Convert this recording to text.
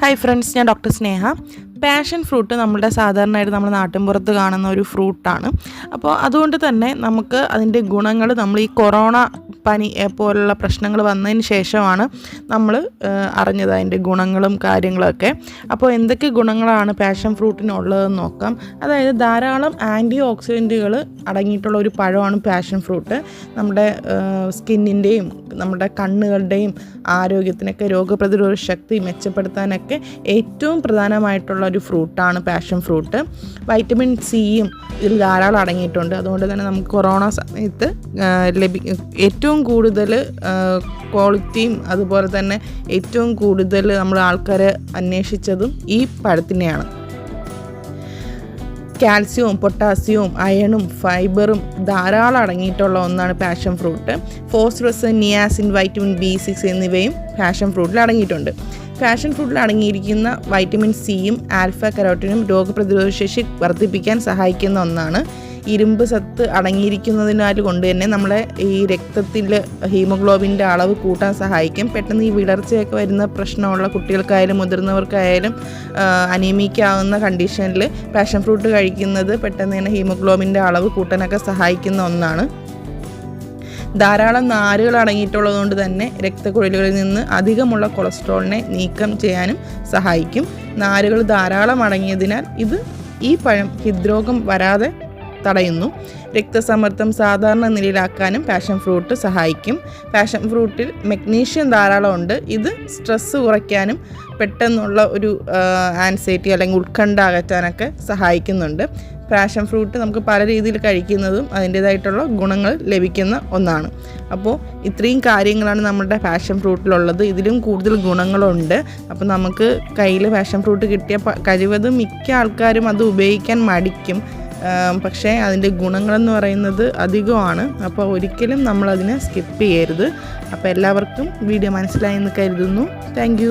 Hi friends ഞാൻ doctor Sneha. Passion fruit നമ്മുടെ സാധാരണയായിട്ട് നമ്മൾ നാട്ടിൻപുറത്ത് കാണുന്ന ഒരു ഫ്രൂട്ടാണ് അപ്പോൾ അതുകൊണ്ട് തന്നെ നമുക്ക് അതിന്റെ ഗുണങ്ങൾ നമ്മൾ ഈ കൊറോണ പനി പോലുള്ള പ്രശ്നങ്ങൾ വന്നതിന് ശേഷമാണ് നമ്മൾ അറിഞ്ഞത് അതിന്റെ ഗുണങ്ങളും കാര്യങ്ങളൊക്കെ. അപ്പോൾ എന്തൊക്കെ ഗുണങ്ങളാണ് പാഷൻ ഫ്രൂട്ടിനുള്ളതെന്ന് നോക്കാം. അതായത് ധാരാളം ആന്റി ഓക്സിഡന്റുകൾ അടങ്ങിയിട്ടുള്ള ഒരു പഴമാണ് പാഷൻ ഫ്രൂട്ട്. നമ്മുടെ സ്കിന്നിന്റെയും നമ്മുടെ കണ്ണുകളുടെയും ആരോഗ്യത്തിനൊക്കെ രോഗപ്രതിരോധ ശക്തി മെച്ചപ്പെടുത്താനൊക്കെ ഏറ്റവും പ്രധാനമായിട്ടുള്ള ഒരു ഫ്രൂട്ടാണ് പാഷൻ ഫ്രൂട്ട്. വൈറ്റമിൻ സിയും ഇതിൽ ധാരാളം അടങ്ങിയിട്ടുണ്ട്. അതുകൊണ്ട് തന്നെ നമുക്ക് കൊറോണ സമയത്ത് ലഭി ഏറ്റവും കൂടുതൽ ക്വാളിറ്റിയും അതുപോലെ തന്നെ ഏറ്റവും കൂടുതൽ നമ്മൾ ആൾക്കാരെ അന്വേഷിച്ചതും ഈ പഴത്തിനെയാണ്. കാൽസ്യവും പൊട്ടാസ്യവും അയണും ഫൈബറും ധാരാളം അടങ്ങിയിട്ടുള്ള ഒന്നാണ് passion fruit phosphorus niacin vitamin B six എന്നിവയും പാഷൻ ഫ്രൂട്ടിൽ അടങ്ങിയിട്ടുണ്ട്. പാഷൻ ഫ്രൂട്ടിൽ അടങ്ങിയിരിക്കുന്ന വൈറ്റമിൻ സിയും ആൽഫ കരോട്ടിനും രോഗപ്രതിരോധ ശേഷി വർദ്ധിപ്പിക്കാൻ സഹായിക്കുന്ന ഒന്നാണ്. ഇരുമ്പ് സത്ത് അടങ്ങിയിരിക്കുന്നതിനാൽ കൊണ്ട് തന്നെ നമ്മളെ ഈ രക്തത്തിൽ ഹീമോഗ്ലോബിന്റെ അളവ് കൂട്ടാൻ സഹായിക്കും. പെട്ടെന്ന് ഈ വിളർച്ചയൊക്കെ വരുന്ന പ്രശ്നമുള്ള കുട്ടികൾക്കായാലും മുതിർന്നവർക്കായാലും അനീമിക്കാവുന്ന കണ്ടീഷനിൽ പാഷൻ ഫ്രൂട്ട് കഴിക്കുന്നത് പെട്ടെന്ന് തന്നെ ഹീമോഗ്ലോബിന്റെ അളവ് കൂട്ടാനൊക്കെ സഹായിക്കുന്ന ഒന്നാണ്. ധാരാളം നാരുകൾ അടങ്ങിയിട്ടുള്ളതുകൊണ്ട് തന്നെ രക്തക്കുഴലുകളിൽ നിന്ന് അധികമുള്ള കൊളസ്ട്രോളിനെ നീക്കം ചെയ്യാനും സഹായിക്കും. നാരുകൾ ധാരാളം അടങ്ങിയതിനാൽ ഇത് ഈ പഴം ഹൃദ്രോഗം വരാതെ തടയുന്നു. രക്തസമ്മർദ്ദം സാധാരണ നിലയിലാക്കാനും പാഷൻ ഫ്രൂട്ട് സഹായിക്കും. പാഷൻ ഫ്രൂട്ടിൽ മെഗ്നീഷ്യം ധാരാളം ഉണ്ട്. ഇത് സ്ട്രെസ്സ് കുറയ്ക്കാനും പെട്ടെന്നുള്ള ഒരു ആൻസൈറ്റി അല്ലെങ്കിൽ ഉത്കണ്ഠ അകറ്റാനൊക്കെ സഹായിക്കുന്നുണ്ട്. പാഷൻ ഫ്രൂട്ട് നമുക്ക് പല രീതിയിൽ കഴിക്കുന്നതും അതിന്റേതായിട്ടുള്ള ഗുണങ്ങൾ ലഭിക്കുന്ന ഒന്നാണ്. അപ്പോൾ ഇത്രയും കാര്യങ്ങളാണ് നമ്മുടെ പാഷൻ ഫ്രൂട്ടിലുള്ളത്. ഇതിലും കൂടുതൽ ഗുണങ്ങളുണ്ട്. അപ്പോൾ നമുക്ക് കയ്യിൽ പാഷൻ ഫ്രൂട്ട് കിട്ടിയ കഴിവതും മിക്ക ആൾക്കാരും അത് ഉപയോഗിക്കാൻ മടിക്കും. പക്ഷേ അതിന്റെ ഗുണങ്ങളെന്ന് പറയുന്നത് അധികമാണ്. അപ്പോൾ ഒരിക്കലും നമ്മളതിനെ സ്കിപ്പ് ചെയ്യരുത്. അപ്പോൾ എല്ലാവർക്കും വീഡിയോ മനസ്സിലായി എന്ന് കരുതുന്നു. താങ്ക്